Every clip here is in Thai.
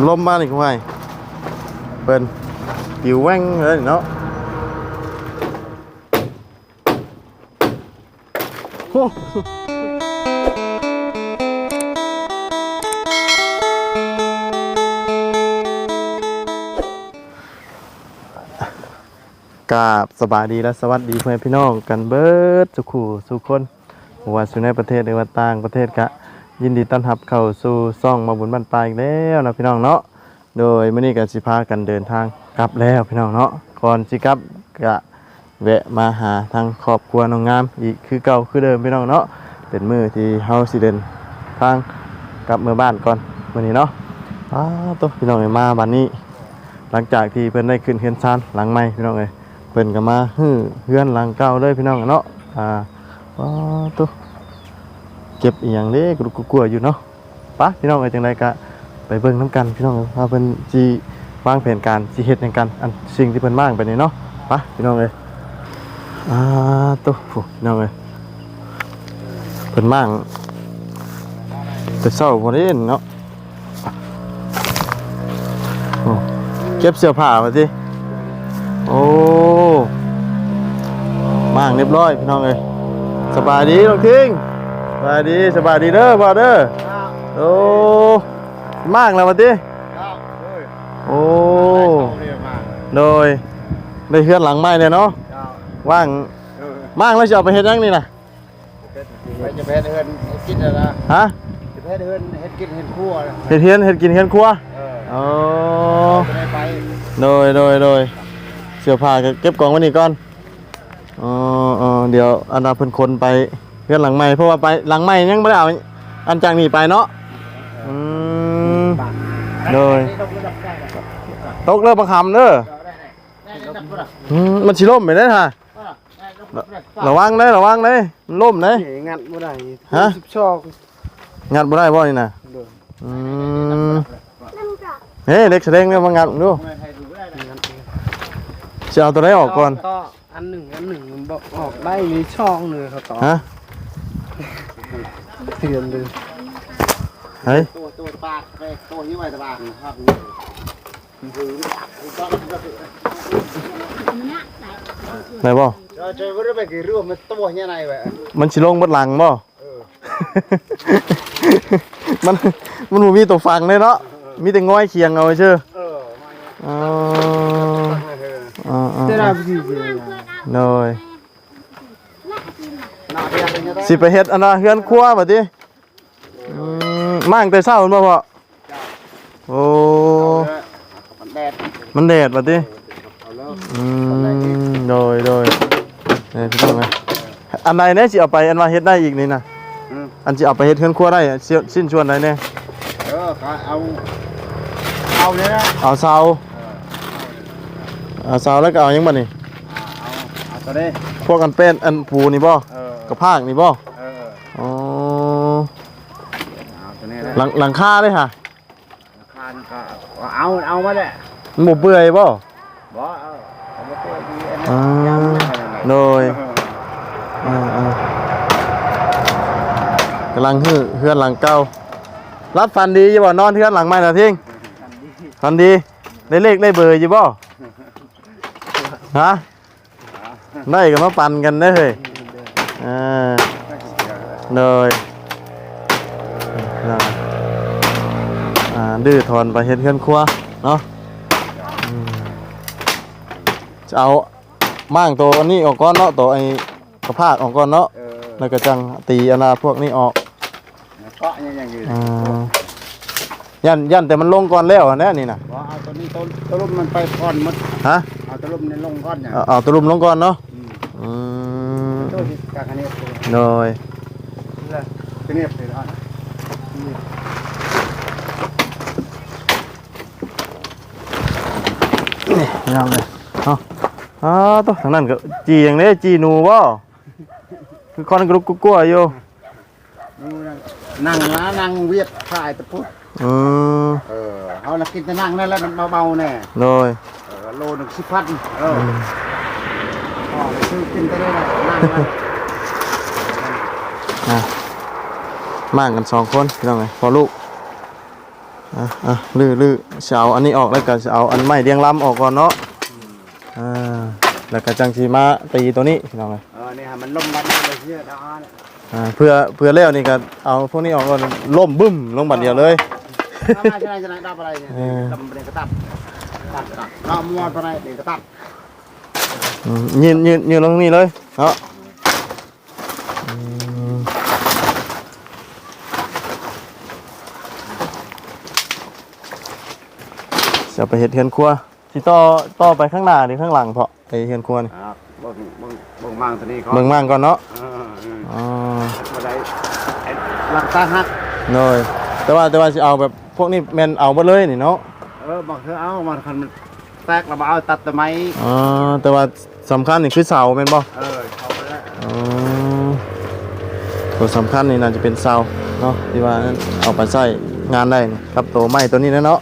ำลมมานี่คุณไงเปิ้นปิวแว่งเลยเนาะโอ้กาบสบายดีและสวัสดีเพื่อนพี่น้องกันเบิร์ดสุขูสุคนว่าสุในประเทศหรือว่าต่างประเทศกะ ยินดีต้อนรับเข้าสู่ซ่องมาบุญบ้านปลายอีกแล้วนะพี่น้องเนาะ โดยมื้อนี้ก็สิพากันเดินทางกลับแล้วพี่น้องเนาะ ก่อนสิกลับก็แวะมาหาทางครอบครัวน้องงามอีกคือเก่าคือเดิมพี่น้องเนาะ เป็นมื้อที่เฮาสิเดินทางกลับเมื่อบ้านก่อนมื้อนี้เนาะอ้าวตัวพี่น้องเอ้ยมาบัดนี้ หลังจากที่เพิ่นได้ขึ้นเฮือนซานหลังใหม่พี่น้องเอ้ยเพิ่นก็มาฮื้อเฮือนหลังเก่าเลยพี่น้องเนาะ อ่าอ้าวตัว ก็บอีหยังเด้กรุกกลัวๆอยู่เนาะปะพี่น้องเอ้ยจังไดก็ไปเบิ่งน้ำกันพี่น้องเอ้ยว่าเพิ่นสิวางแผนการสิเฮ็ดหยังกัน อันสิ่งที่เพิ่นวางไปนี่เนาะปะพี่น้องเอ้ยอ่าตุ๊ผู้พี่น้องเอ้ยเพิ่นวางแต่เช้าบ่ได้เนาะเก็บเสื้อผ้ามาสิโอ้มางเรียบร้อยพี่น้องเอ้ยสบายดีน้องคิง บายดีสบายดีเด้อพ่อเด้อโอ้มากแล้วมาติโอ้โดยได้เฮือนหลังไม้เนี่ยเนาะว่างมากแล้วจะเอาไปเฮ็ดยังนี่น่ะไปจะแพ้เฮือนเฮ็ดกินนะฮะจะแพ้เฮือนเฮ็ดกินเฮ็ดครัวนะเฮ็ดเฮือนเฮ็ดกินเฮือนครัวเอออ๋อจะได้ไปโดยโดยโดยเสื้อผ้าก็เก็บกล่องไว้นี่ก่อนอ๋ออ๋อเดี๋ยวอันดาเพิ่นคนไป เฮือนหลังไม้เพราะว่าไปหลังไม้ยังบ่ได้เอาอันจากนี่ไปเนาะอืมโดยตกเรือประคำเด้ออืมมันสิล่มไปได้อฮะระวังเลยระวังเลยมันล่มเลยงัดบ่ได้ฮะสิบชอกงัดบ่ได้บ่นี่นะโดยอืมเฮ้ยเด็กแสดงเนี่ยมางัดดูไม่ให้ดูได้นะจะเอาตัวไหนออกก่อนก็อันหนึ่งอันหนึ่งมันบอกออกได้มีช่องหนึงเขาต่อฮะเตือนเลยเฮ้ยตัวตัวปากตัวนี้ไว้ตลาดนะครับไหนบ่เราจะไม่ได้ไปกี่รูปมันตัวยังไงแบบมันสิลงบดหลังบ่เออมันมันบ่มีตัวฟังเลยเนาะมีแต่ง้อยเคียงเอาเชื่อเอออ๋อมาอ๋ออ๋อจะได้ไปกี่เดือนโดยนาเดียวเป็นยังไง สิไปเฮ็ดอันน่ะเฮือนครัวบัดนี้อืมมาตั้งแต่เช้าพุ่นบ่พ่อโอ้มันแดดมันแดดบัดนี้เอาแล้วอืมโดยโดยนี่พี่น้องไงอันใดเนี่ยสิเอาไปอันว่าเฮ็ดได้อีกนี่นะอืมอันสิเอาไปเฮ็ดเฮือนครัวได้อะเสี้ยสิ้นชวนใดเนี่ยเออก็เอาเอาเนี่ยนะเอาเสาเอาเสาแล้วก็เอาหยังบัดนี้เอาเอาตัวนี้พวกกันเป็นอันผูนี่บ่เออ กระพากนี่บ่เอออ๋อเอาตัวนี้นะหลังหลังคาเลยค่ะราคานี่ก็เอาเอามาแหละมันบ่เปื่อยบ่ บ่เอาเอามาตัวดีอันนี้อ่าย้ำให้หน่อยโดยอ่าอ่ากำลังฮือเฮือนหลังเก่ารับฟันดีอยู่บ่นอนเฮือนหลังใหม่น่ะทิ้งฟันดีได้เลขได้เบอร์อยู่บ่ฮะได้ก็มาปั่นกันได้อเฮ้ย อ่าเลยนั่นอ่าดื้อถอนไปเฮ็ดเฮือนครัวเนาะอืมจะเอาม่างตัวอันนี้ออกก่อนเนาะตัวไอ้กระพากออกก่อนเนาะเออแล้วก็จังตีอนนาพวกนี้ออกเกาะอย่างอย่างอื่นอ่ายันยันแต่มันลงก่อนแล้วอันนี้นี่นะบ่เอาตัวนี้ตัวตัวลุ่มมันไปก่อนหมดฮะเอาตัวลุ่มนี่ลงก่อนเนี่ยเอาเอาตวรุมลงก่อนเนาะอืมอืมตัว ที่กากอันนี้ตัวโดยตัวนี้เป็นอะนี่ยาวเลยเอาอ๋อตัวทางนั้นก็จีอย่างนี้จีหนูบ่คือคอนกรุกกลัวๆอยู่นั่งนะนั่งเวียดถ่ายตะพุดอืมเออเอาละกินแต่นั่งนั่นแล้วมันเบาๆแน่โดยเออโลหนึ่งสิบพันเออ อ๋อไปซื้อกินแต่ได้ละนั่งนะอะมั่งกันสองคนพี่น้องไงพอลูกอะอะลื้อลื้อจะเอาอันนี้ออกแล้วก็จะเอาอันไม้เรียงลำออกก่อนเนาะอ่าแล้วก็จังสีมาตีตัวนี้พี่น้องเลยเออนี่ฮะมันล่มบัดนี้เลยเชื่อดาเนี่ยอ่าเพื่อเพื่อแล้วนี่ก็เอาพวกนี้ออกก่อนล่มบึ้มลงบัดเดียวเลยถ้ามาชนะชนะดับอะไรเนี่ยเออดำเป็นกระตับตัดตัดเรามวนไปไหนเด็กกระตับอืม ยืนยืนยืนลงนี่เลยเนาะอืมจะไปเห็ดเฮือนครัวที่ต่อต่อไปข้างหน้าหรือข้างหลังเพาะไปเฮือนครัวนี่ครับบ่งบ่งบ่งมังตัวนี้เขาเมืองมั่งก่อนเนาะเออเอออ๋อบ่ได้ไอ้หลักตาหักเนยแต่ว่าแต่ว่าจะเอาแบบพวกนี้แมนเอาหมดเลยนี่เนาะเออบอกเธอเอามันคันมันแตกแล้วมาเอาตัดต้นไม้อ๋อแต่ว่า สำคัญนี่คือเสาแม่นบ่เออเขาไปแล้วอ๋อตัวสำคัญนี่น่าจะเป็นเสาเนาะที่ว่านั้นเอาไปใช้งานได้นี่ครับตัวไม้ตัวนี้นะเนาะ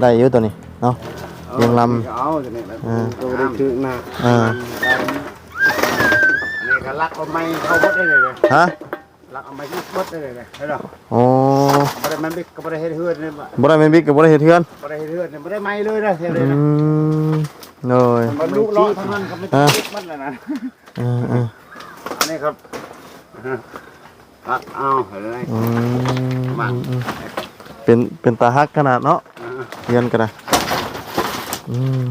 ได้เยอะตัวนี้เนาะเรียงลำเอาตัวนี้อ่าตัวได้ถึงนะอ่าอันนี้ก็ลักเอาไม้เข้าบดได้เลยเลยฮะลักเอาไม้เข้าบดได้เลยเลยเห็นหรอโอ้บ่ได้มันบิ๊กก็บ่ได้เฮ็ดเฮือนเลยบ่บ่ได้แม่นบิ๊กกับบ่ได้เฮ็ดเทือนบ่ได้เฮ็ดเฮือนเลยบ่ได้ไม้เลยนะเฮ็ดเลอืยนะ มเนยมันลูกเลาะทั้งนั้นก็ไม่อ่าติดมันแล้วนะอ่าอ่าอันนี้ครับลักเอาเห็นไหมอืมมาอืมเป็นเป็นตาฮักขนาดเนาะอ่าเรียนกันนะอืม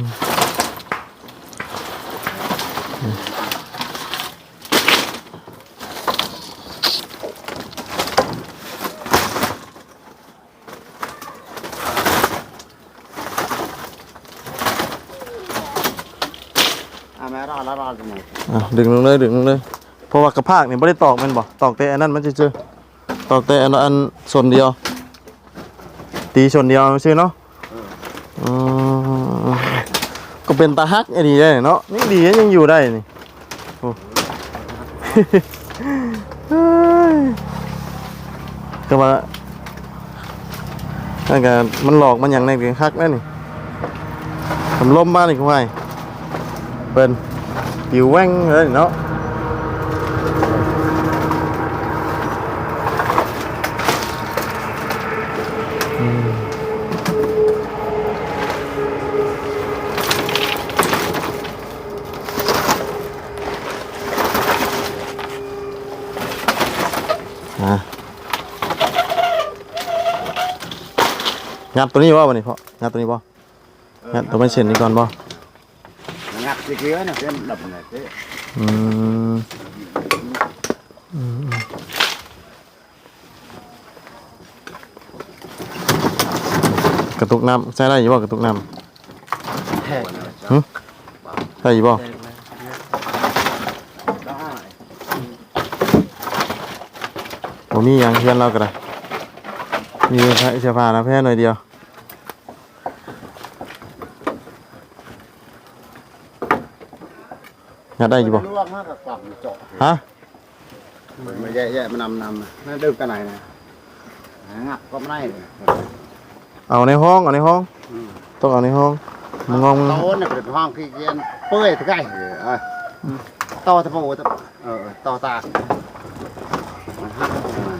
嗯อ่าแม่รอแล้วรอตรงไหน อะ ดึงลงเลยดึงลงเลย เพราะว่ากระพากเนี่ยไม่ได้ตอกมันบ่ตอกแต่อันนั้นมันจะเจอตอกแต่อันอันส่วนเดียว ตีส่วนเดียวไม่ใช่เนาะก็เป็นตาฮักไอ้ดีได้เนาะนี่ดียังอยู่ได้นี่โอ้เฮ้ก็ว่านั่นก็มันหลอกมันอย่างในเรื่องฮักนั่นนี่ผมล้มบ้านอีกไงเป็น ปิวแว่งเลยเนาะอะงัดตัวนี้ว่าวันนี้เพาะงัดตัวนี้บ่งัดตัวไม่เช่นนี้ก่อนบ่ งัดสิเกลือนะเป็นดับไหนเต้อืมอืมกระตุกน้ำใช้ได้อยู่บ่กระตุกน้แท้ำหึได้อยู่บ่ได้ผมมีหยังเพื่อนเราก็ได้มีเสื้อผ้านะแพ้หน่อยเดียว งัดได้อยู่บ่ลวกมากกับกล่องเจาะฮะมันแย่ๆมันนำนำนะนั่นดื่มกันไหนนะงับก็ไม่ได้เลยเอาในห้องเอาในห้องต้องเอาในห้องมึงงองมึงโต๊ะเนี่ยเป็นห้องที่เย็นเปื่อยตะไคร้เออต่อตะปูตะเออต่อตากมันหักออกมา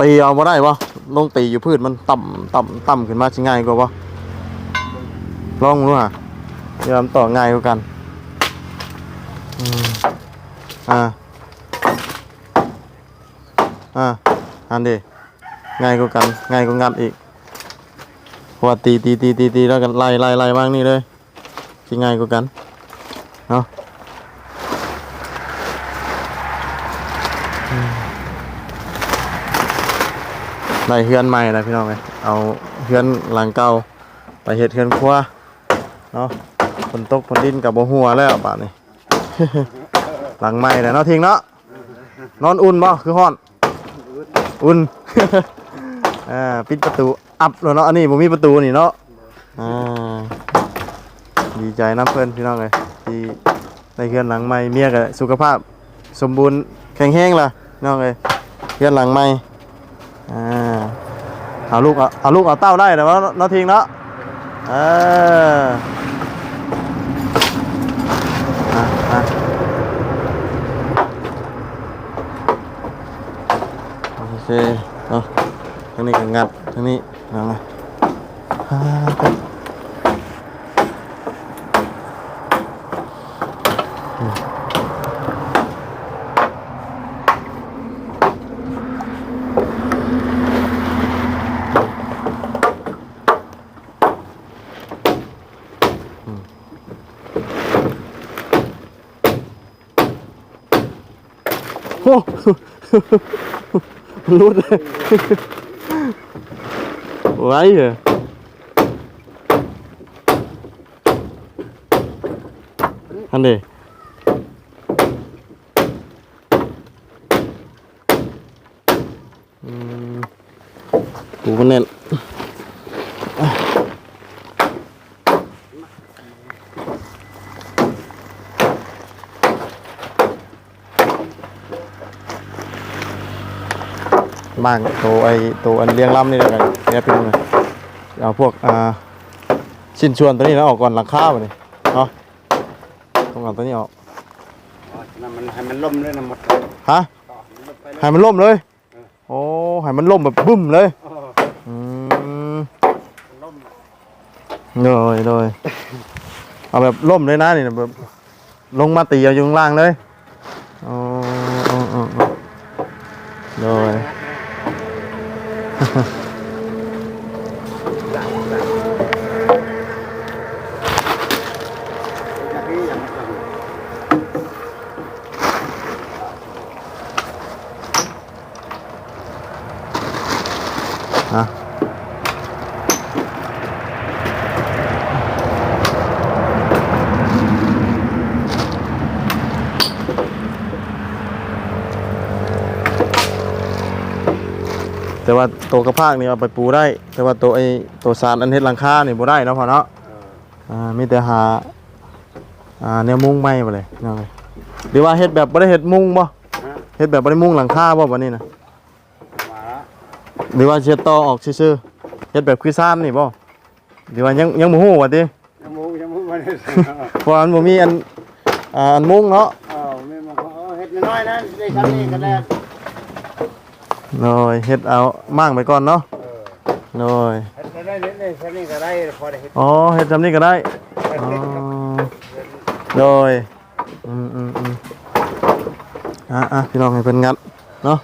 ตีเอาบ่ได้ปะลงตีอยู่พืชมันต่ำต่ำต่ำขึ้นมาชิง่ายกว่าปะลองดูฮะยวมันต่อง่ายกว่ากันอืมอ่าอ่าอันดีง่ายกว่ากันง่ายกว่างัดอีกพราะว่าตีตีตีตีตีแล้วกันไล่ไล่ไล่มากนี่เลยชิง่ายกว่ากันเนาะ ได้เฮือนใหม่นะพี่น้องเลยเอาเฮือนหลังเก่าไปเฮ็ดเฮือนครัวเนาะฝนตกฝนดินกับบ่หัวแล้วบาดนี้ หลังใหม่แล้วเนาะทิ้งเนาะนอนอุ่นบ่คือฮ้อน อุ่นอ่าปิดประตูอับแล้วเนาะอันนี้บ่มีประตูนี่เนาะอ่าดีใจนะเพื่อนพี่น้องเลยที่ได้เฮือนหลังใหม่เมียก็สุขภาพ สมบูรณ์แข็งแรงล่ะพี่น้องเลยเฮือนหลังใหม่อ่า เอาลูกเอาลูกเอาเต้าได้แต่ว่าเราทิ้งแล้วเออโอเคเอาทั้งนี้ก็งัดทั้งนี้เอาไง รุดเลยไว้เหรออันนี้อืมปูมันแน่น บ้างตัวไอตัวอันเลี้ยงลำนี่แล้วกันเนี่ยเป็นไงเอาพวกอ่าชิ้นส่วนตัวนี้แล้วออกก่อนหลังข้าวนี่เนาะต้องเอาตัวนี้ออกนั่นมันให้มันล่มเลยนะหมดฮะต่อมันไปเลยให้มันล่มเลยโอ้ให้มันล่มแบบบึ้มเลยเอออืมล่มเลยเลยเอาแบบล่มเลยนะนี่แบบลงมาตีเอาอยู่ข้างล่างเลยอ๋ออ๋ออ๋ออ๋อเลย Ajá. แต่ว่าตัวกระพากนี่เอาไปปูได้ แต่ว่าตัวไอ้ตัวสารอันเฮ็ดหลังคานี่บ่ได้เนาะพ่อเนาะเอออ่ามีแต่หาอ่าแนวมุ้งไม้มาเลยเนาะเลยหรือว่าเฮ็ดแบบบ่ได้เฮ็ดมุ้งบ่ฮะเฮ็ดแบบบ่ได้มุ้งหลังคาบ่บัดนี้นะมาละหรือว่าเช็ดต่อออกซื่อๆเฮ็ดแบบคือซ่านนี่บ่หรือว่ายังยังบ่ฮู้ว่าติยมูยมูมันเอเพราะอันบ่มีอันอ่าอันมุ้งเนาะอไม่มาเอาเฮ็ดน้อยๆนะได้คำนี้ก็ได้ โน้ยเฮ็ดเอามั่างไปก่อนเนาะเออโน้ยเฮ็ดได้เฮ็ดได้คำนี้ก็ได้พอได้เฮ็ดอ๋อเฮ็ดจำนี้ก็ได้อ๋อโดยอืมอืมอืมอะอะพี่น้องให้เพิ่นงัดเนาะ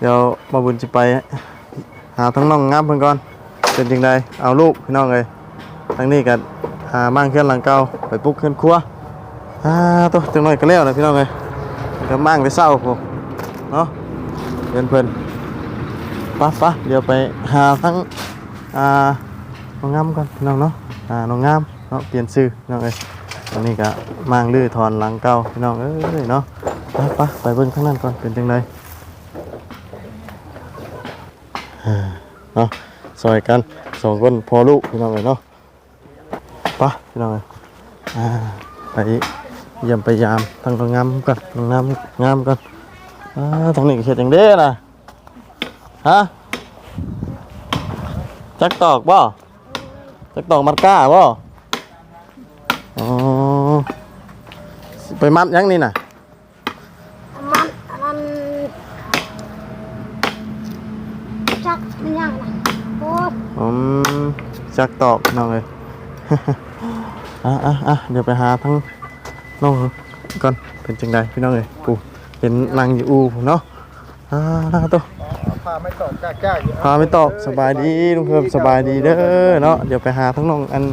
เดี๋ยวมาบุญสิไปหาทั้งน้องงามเพิ่นก่อนเป็นจังไดเอาลูกพี่น้องเอ้ยทั้งนี้ก็หามั่งเคลื่อนหลังเก่าไปปลุกเคลื่อนครัวอ่าตัวจังหน่อยก็แล้วนะพี่น้องเอ้ยก็มั่งไปเศร้าพวกเนาะเพิ่นเพิ่น ปะปะเดี๋ยวไปหาทั้งอ่าน้องงามก่อนน้องเนาะอ่าน้องงามเนาะเปลี่ยนชื่อน้องเอ้ยอันนี้ก็มังลื้อถอนหลังเก่าพี่น้องเอ้ยเนาะไปปะไปเบิ่งข้างนั้นก่อนเป็นจังไดเนาะซอยกันสองคนพอลูกพี่น้องเลยเนาะปะพี่น้องเลยอ่าไปเยี่ยมไปยามทางตรงงามกันตรงงามงามกันอ่าทางนี้ก็เขียนอย่างเด้นะ ฮะจักตอกบ่จักตอกมัดก้าบ่อ๋อสิไปมัดยังนี่น่ะมันมันจักมันยังนะโอ้ยอืมจักตอกน้องเลยอะอะอะเดี๋ยวไปหาทั้งน้องก่อนเป็นจังใดพี่น้องเลยปูเห็นนางอยู่อูผมเนาะอ่าตัว พาไม่ตอกจ้าๆอยู่พาไม่ตอกสบายดีลุงเพิ่มสบายดีเด้อเนาะเดี๋ยวไปหาทั้งน้องอัน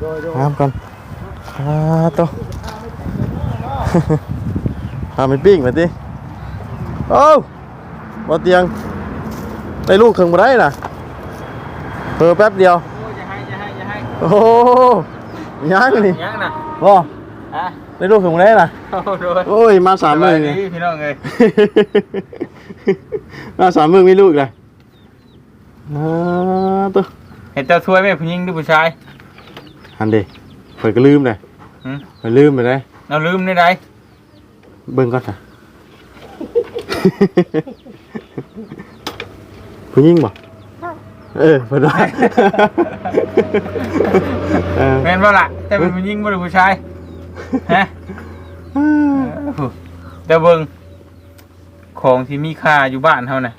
โดยโดยงามก่อนอ่าตัวพาไปปิ้งมาดิโอ้าบ่เตียงได้ลูกครึ่งบ่ได้น่ะเพิ่แป๊บเดียวอย่าให้อย่าให้อย่าให้โอ้โหยังนี่ยังนะบ่ฮะ ได้ลูกถึงได้น่ะโอ้โดยโอ้ยมาสามมือไงสบยดีพี่น้องเลยมาสามมือมีลูกเลยอ่าตัวเห็นเจ้าช่วยไหมผู้หญิงหรือผู้ชายอันเดเปิดก็ลืมเลยหืมเปิดลืมไปเลยเราลืมได้ไรเบิ่งก่อนนะ ผู้หญิงบ่เออเปิดได้ เออ แม่นบ่ล่ะแต่เป็นผู้หญิงบ่หรือผู้ชาย ฮะเออแต่เบิ่งของที่มีค่าอยู่บ้านเฮาน่ะ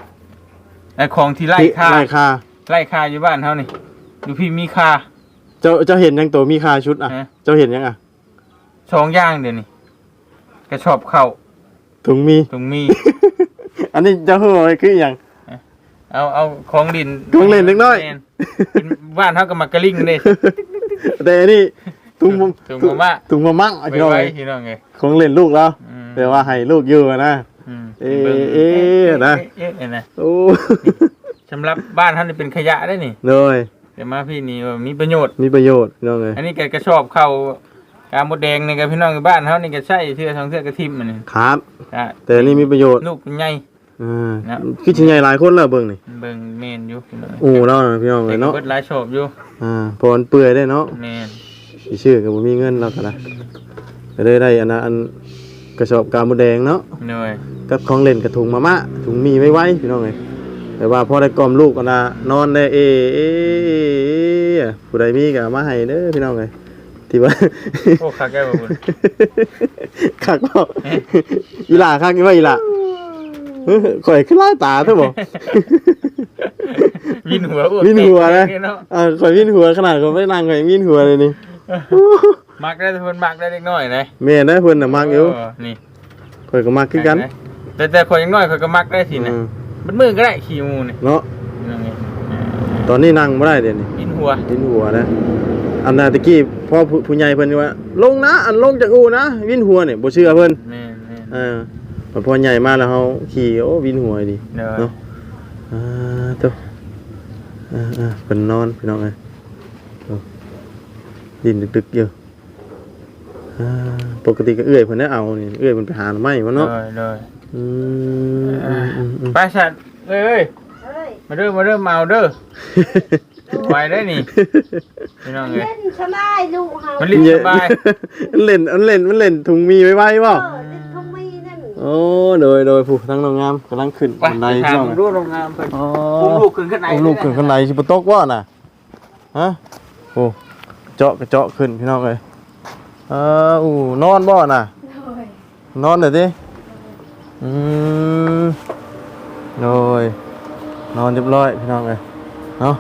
ไอ้ของที่ไล่ค่าไล่ค่าไล่ค่าอยู่บ้านเฮานี่อยู่พี่มีค่า เจ้าเจ้าเห็นยังตัวมีค่าชุดอะฮะเจ้าเห็นยังอะสองอย่างเดี๋ยวนี้กระชอบเข้าถุงมีตรงมี อันนี้เจ้าเฮ้ยคืออย่างเอาเอาของดินของเล่นเล็กน้อยแม่กินบ้านเฮาก็มากระลิ่งเด้แต่อัน นี้ถุงมถุงมะม่าถุงมะมั่งอะไปพี่น้องไว้เอ้ยพี่น้องเอ้ยของเล่นลูกแล้วอืมแต่ว่าให้ลูกอยู่อะนะมเอ๊ะบิ่งเอ๊ะนะ เอ๊ะเอ๊ะนะโอ้สำหรับบ้านท่านนี่เป็นขยะได้นี่ เลยแต่มาพี่นี่ว่ามีประโยชน์ มีประโยชน์พี่น้องเลยอันนี้แกก็ชอบเข้าการมดแดงนี่กับพี่น้องในบ้านเขานี่ก็ใช่เสื้อทองเสื้อกระทิมมันนี่ครับ อะแต่อันนี่มีประโยชน์ลูกเป็นใหญ่อ่านะคือชิ้นใหญ่หลายคนแล้วเบิ่งนี่เบิ่งเมนอยู่พี่น้องโอ้เนาะพี่น้องเลแต่ยก็เนาะเบิดหลายชอบอยู่อ่าพอมันเปื่อยได้เนาะเมน สิชื่อก็บ่มีเงินแล้วก็ได้ก็เลยได้อันนั้นอันกระสอบกาวมดแดงเนาะเหนื่อยกับของเล่นกระถุงมะมะถุงมีไว้ไว้พี่น้องเลยแต่ว่าพอได้กล่อมลูกกันนะนอนได้เอเอเอเอผู้ใดมีก็เอามาให้เด้อพี่น้องเลยที่ว่า โอ้คักแก้วบุญคักบ่อีหล่าคักอีว่าอีหล่าเฮ้ยข่อยขึ้นไล่ตาเถอะบ่วินหัวอ้วกวินหัวนะเนาะ อ่าข่อยวินหัวขนาดข่อยไม่นั่งข่อยวินหัวเลยนี่ มักได้ทุกคนมักได้เล็กน้อยเลยแม่นะเพิ่นน่ะมักอยู่เนี่ข่อยก็มักคือกัน แต่แต่คนยังน้อยเขาก็มักได้สินะอืมมันมือก็ได้ขี่มูนี่เนาะพี่น้องเอ้ยตอนนี้นั่งบ่ได้เดี๋ยวนี้วินหัววินหัวนะอันน่ะตะกี้พ่อผู้ผู้ใหญ่เพิ่นว่า ลงนะ อันลงจากอูนะ วินหัวเนี่ยบ่เชื่อเพิ่นแม่นแม่นเออพอใหญ่มาแล้วเฮาขี่โอ้วินหัวดีเด้อเนาะอ่าตัวอ่าอ่าเพิ่นนอนพี่น้องเอ้ยโอ้ ดินดึกๆอยู่อ่าปกติก็เอื้อยเพิ่นได้เอานี่เอื้อยเพิ่นไปหาหน่อไม้มาเนาะเด้อเด้ออืมอืมอืมอืม ไปสัตว์เอ้ยเอ้ยเฮ้ยมาเด้อมาเด้อมาเอาเด้อไปได้นี่พี่น้องเอ้ย เล่นสบายลูกเฮามันลิ้น สบาย มันเล่นมันเล่นมันเล่นถุงมีไว้ไว้บ่เออเล่นทุ่งมีนั่นโอ้โดยโดยผู้ทั้งน้องงามกำลังขึ้นไปบันไดไปถามช่องมึงดูโรงงานเพิ่นอ๋ออุ้มลูกขึ้นข้างในอุ้มลูกขึ้นข้างในสิบตกว่าน่ะฮะโอ้ เจาะกระเจาะขึ้นพี่น้องเลยเอออู้นอนบ่น่ะโอ้ยนอนหน่อยดิอืมโดยนอนเรียบร้อยพี่น้องเลยเนาะ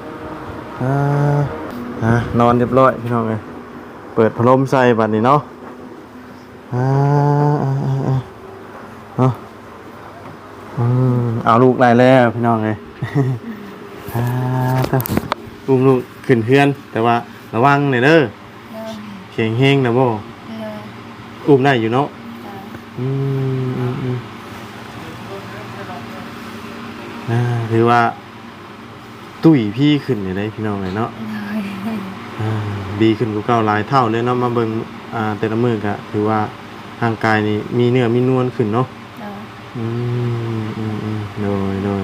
อ่าอ่านอนเรียบร้อยพี่น้องเลยเปิดพัดลมใส่บัดนี้เนาะอ่าอ่าอ่าอ่าเนาะอืมเอาลูกได้แล้วพี่น้องเลย อ่าต้องอุ้มลูกขึ้นเพื่อนแต่ว่า ระวังหน่อยเด้อเข่งเฮงนะโบอุ้มได้อยู่เนาะอืมอืมอืมอ่าถือว่า ตุ้ยพี่ขึ้นอยู่ได้พี่น้องเลยเนาะอ่าดีขึ้นกว่าเก่าหลายเท่าเลยเนาะมาเบิ่งอ่าแต่ละมือกะถือว่าร่างกายนี่มีเนื้อมีนวลขึ้นเนาะอืมอืมอืมโดยโดย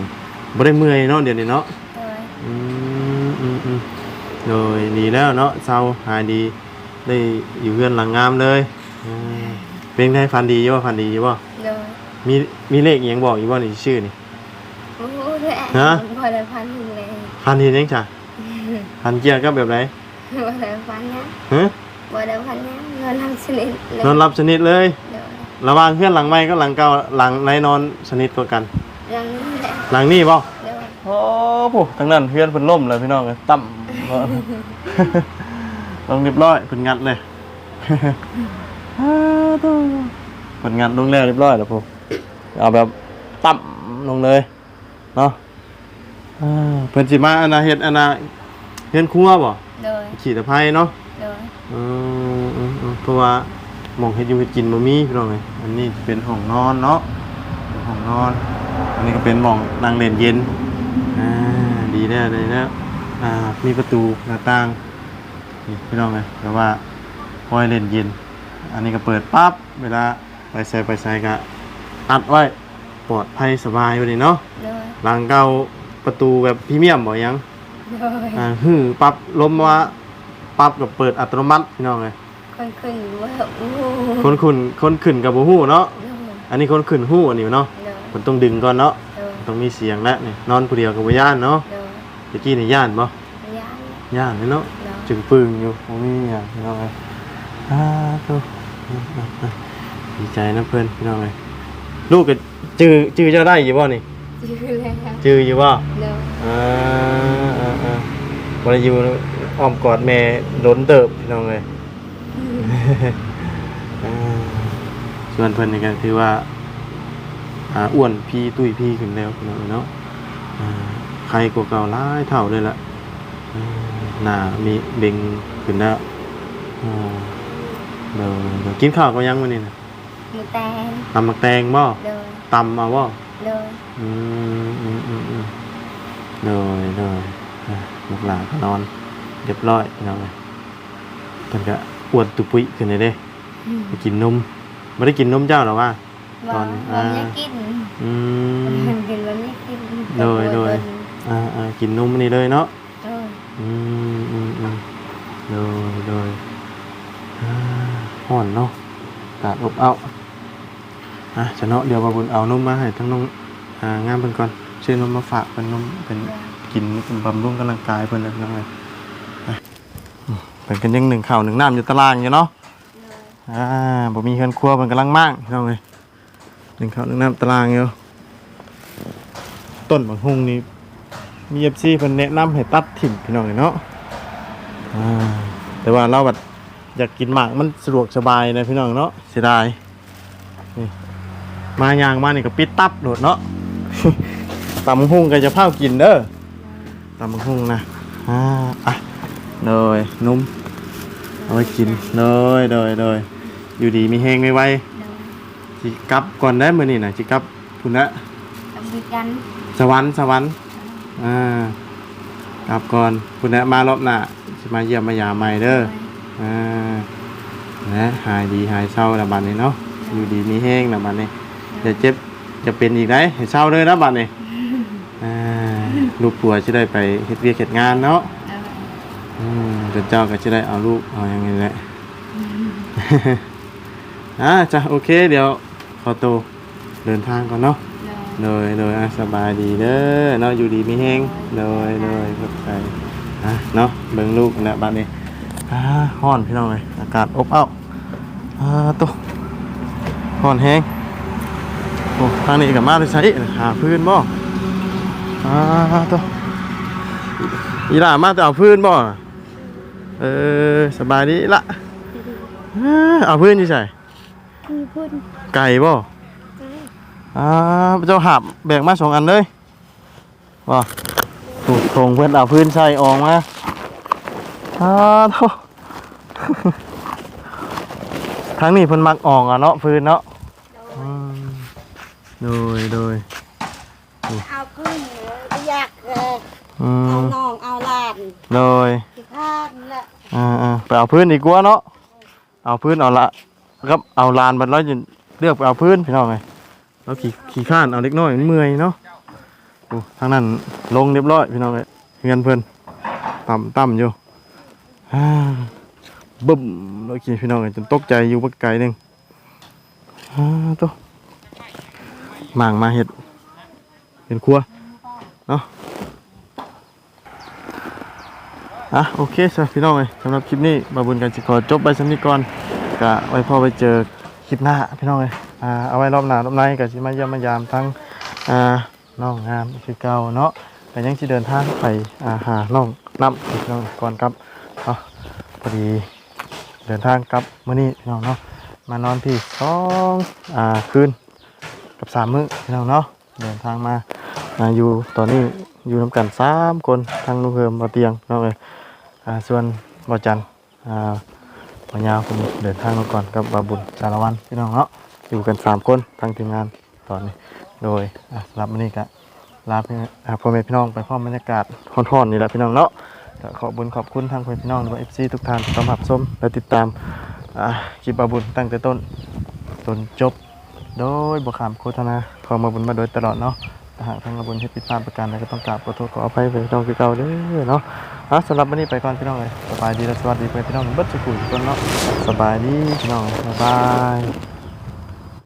บ่ได้เมื่อยเนาะเดี๋ยวนี้เนาะอืมอืมอืม โดยดีแล้วเนาะเศร้าหายดี ได้อยู่เพื่อนหลังงามเลยอ่าเป็นไงฟันดีอยู่บ่ฟันดีอยู่บ่เลยมีมีเลขอิหยังบอกอีกบ่นี่ชื่อนี่ โอ้โหแหละฮะ พอได้พันหนึ่งเลยพันเฮ็ดหยังจ้ะพันเกี่ยวกับแบบไหนพอได้พันเนี้ยฮะพอได้พันเนี้ยเงินทำชนิดเลยนอนรับชนิดเลยเลยระหว่างเพื่อนหลังใหม่กับหลังเก่าหลังไหนนอนชนิดกว่ากัน ยังนี่แหละหลังนี้บ่เลยโอ้โหทั้งนั้นเพื่อนเพิ่นล่มเลยพี่น้องเอ้ยต่ำบ่ ลงเรียบร้อยเพิ่นงัดเลยฮ่าโตเพิ่นงัดลงแล้วเรียบร้อยแล้วพวกเอาแบบต่ำลงเลยเนาะอ่าเพิ่นสิมาอันน่ะเฮ็ดอันน่ะเฮือนครัวบ่เลยขี่ตะไคร้เนาะเลยอืมอืมอืมเพราะว่าหมองเฮ็ดอยู่เฮ็ดกินบ่มีพี่น้องเอ้ยอันนี้เป็นห้องนอนเนาะเป็นห้องนอน อันนี้ก็เป็นหมองนั่งเล่นเย็น อ่า ดีแล้วดีแล้ว อ่ามีประตูหน้าต่างนี่พี่น้องเอ้ยแต่ว่าพอยเล่นเย็น อันนี้ก็เปิดปั๊บเวลาไปใส่ไปใส่ก็อัดไว้ปลอดภัยสบายอยู่นี่เนาะเลยหลังเก่าประตูแบบพรีเมียมบ่ยังเลยอ่าหื้อปรับลมว่าปรับกับเปิดอัตโนมัติพี่น้องเลยคนขึ้นว่าโอ้โหคนขึ้นคนขึ้นกับบ่ฮู้เนาะเลยอันนี้คนขึ้นฮู้อันนี้เนาะเลยมันต้องดึงก่อนเนาะเลยต้องมีเสียงแล้วนี่นอนผู้เดียวกับบ่ย่านเนาะเลย ตะกี้นี่ย่านบ่ยังย่านเลยเนาะเลยจึงปึงอยู่บ่มีหยังพี่น้องเลยอ่าโตดีใจนะเพิ่นพี่น้องเลยลูกก็จื้อจื้อเจ้าได้อยู่บ่นี่อยู่แล้วจื้ออยู่บ่เดินอ่าอ่าอ่าบ่ได้อยู่อ้อมกอดแม่ล้นเติบพี่น้องเลยอ่าส่วนเพิ่นนี่ก็คือว่าอ่าอ้วนพี่ตุ้ยพี่ขึ้นแล้วพี่น้องเนาะอ่า ใครกว่าเก่าหลายเท่าเลยล่ะอ่าหน้ามีเบ่งขึ้นแล้วอ่าเดี๋ยวเดี๋ยวกินข้าวก็ยังมื้อนี้น่ะมือแตงตำมักแตงบ่เดินตำเอาบ่เดินอืมอืมอืมอืมเลยเลยอะลูกหลานก็นอนเรียบร้อยพี่น้องเลยเพิ่นก็อ้วนตุปุยขึ้นเลยเด้ไปกินนมไม่ได้กินนมเจ้าหรอว่าบตออนลอ่าบอลไม่กินอืม มันกินบอลไม่กินโดยโดยอ่าอ่า กินนมนี่เลยเนาะเอออืมอืมอืมโดยโดยอ่าห่อนเนาะตาดอบเอาอะจะเนาะเดี๋ยวบาบุญเอานมมาให้ทั้งน้องอ่างามเพิ่นก่อนชื่อนมมาฝากเป็นนมเป็นกินบำรุงกำลังกายเพิ่นเลยพี่น้องเอ้ยไปอืมเพิ่นกันยังหนึ่งข้าวหนึ่งน้ำอยู่ตารางอยู่เนาะ อ่าบ่มีเฮือนครัวเพิ่นกำลังมั่งพี่น้องเอ้ยหนึ่งข้าวหนึ่งน้ำตารางอยู่ต้นบางฮุงนี่ มี FC เพิ่นแนะนำให้ตัดถิ่มพี่น้องเอ้ยเนาะอ่าแต่ว่าเราแบบอยากกินหมากมันสะดวกสบายนะพี่น้องเนาะเสียดายนี่มายางมานี่ก็ปิดตับโดดเนาะ ตำหุ่งก็จะเผากินเด้อตำหุ่งนะอ่าอะโดยนุ่มเอาไว้กินโดยโดยโดยอยู่ดีมีแหงไม่ไหวเดินจิกลับก่อนได้มื้อนี้น่ะจิกลับพุ่นละทำด้วยกัน สวรรค์สวรรค์ อ่ากลับก่อนพุ่นละมารอบหน้าสิมาเยี่ยมมายามใหม่เด้ออ่านะหายดีหายเศร้าแล้วบัดนี้เนาะอยู่ดีมีแห้งแล้วบัดนี้อย่าเจ็บจะเป็นอีกได้ให้เศร้าเลยนะบัดนี้อ่าลูกปัวจะได้ไปเฮ็ดเวียกเฮ็ดงานเนาะเดินอืมเดี๋ยวเจ้าก็จะได้เอาลูกเอาอย่างนี้แหละอ่าจ้ะโอเค เดี๋ยวขอตัวเดินทางก่อนเนาะเดิน โดยโดยอะสบายดีเด้อเนาะอยู่ดีไม่แห้งโดยโดยกับใจอะเนาะเบิ่งลูกนะบ้านนี้อ่าฮ้อนพี่น้องเลยอากาศอบอ้าวอ่าตัวฮ้อนแห้งโอ้ทางนี้กับมาเลยใช้หาพื้นบ่อ่าตัวอีหล่ามาแต่เอาพื้นบ่เออสบายดีละอ่าเอาพื้นที่ใส่มีพุ่นไก่บ่ อ่าเจ้าหับแบกมาสองอันเลยว่าถูกทงเพื่อนเอาพื้นใส่ออกมาอ่าโธ่ทางนี้เพิ่นมักออกอะเนาะพื้นเนาะอืมโดยโดยเอาขึ้นเลยอยากเอออืเอามน้องเอาหลานโดยที่ข้างนั่นแหละอ่าอ่าไปเอาพื้นดีกว่าเนาะเอาพื้นเอาละครับเอาลานบัดร้อยจะเลือกไปเอาพื้นพี่น้องไง แล้วขี่ขี่ข้านเอาเล็กน้อยมันเมื่อยเนาะโอ้ทางนั้นลงเรียบร้อยพี่น้องเลยเงินเพิ่อนต่ำต่ำอยู่อ่าบึ้มแล้วขี่พี่น้องเลยจนตกใจอยู่ปักไกลหนึ่งอ่าตัวหมางมาเห็ดเห็นครัวเนาะอะโอเคสำหรับพี่น้องเลยสำหรับคลิปนี้บาบุญกันจิขอจบไปสักนิดก่อนกะไว้พอไปเจอคลิปหน้าพี่น้องเลย อ่าเอาไว้รอบหน้ารอบในกับสิมาเยี่ยมมายามทั้งอ่าน้องงามคือเก่าเนาะแต่ยังที่เดินทางไปอ่าหาน้องน้ำพี่น้องก่อนครับเนาะพอดีเดินทางกลับมื้อนี้พี่น้องเนาะมานอนพี่สองอ่าคืนกับสามมื้อพี่น้องเนาะเดินทางมาอ่าอยู่ตอนนี้อยู่นำกันสามคนทางนุ่งเพิ่มบ่เตียงพี่น้องเลยอ่าส่วนบ่จันทร์อ่าปัญญาผมเดินทางมาก่อนกับบาบุญสารวันพี่น้องเนาะ อยู่กันสามคนทั้งทีมงานตอนนี้ โดยสำหรับวันนี้ก็ลาพี่อพ่อแม่พี่น้องไปพร้อมบรรยากาศร้อนๆนี่แหละพี่น้องเนาะขอบุญขอบคุณทางพ่อแม่พี่น้องหรือว่าเอฟซีทุกท่านที่ตามรับชมและติดตามคลิปบาบุญตั้งแต่ต้นจนจบ โดยบขามโฆษณาของบาบุญมาโดยตลอดเนาะหากทางบาบุญเฮ็ดผิดพลาดประการใดก็ต้องกราบขอโทษขออภัยไปน้องคือเก่าเด้อเนาะสำหรับวันนี้ไปก่อนพี่น้องเลยสบายดีและสวัสดีเพื่อนพี่น้องเบิดสุขุมทุกคนเนาะสบายดีพี่น้องบ๊ายบาย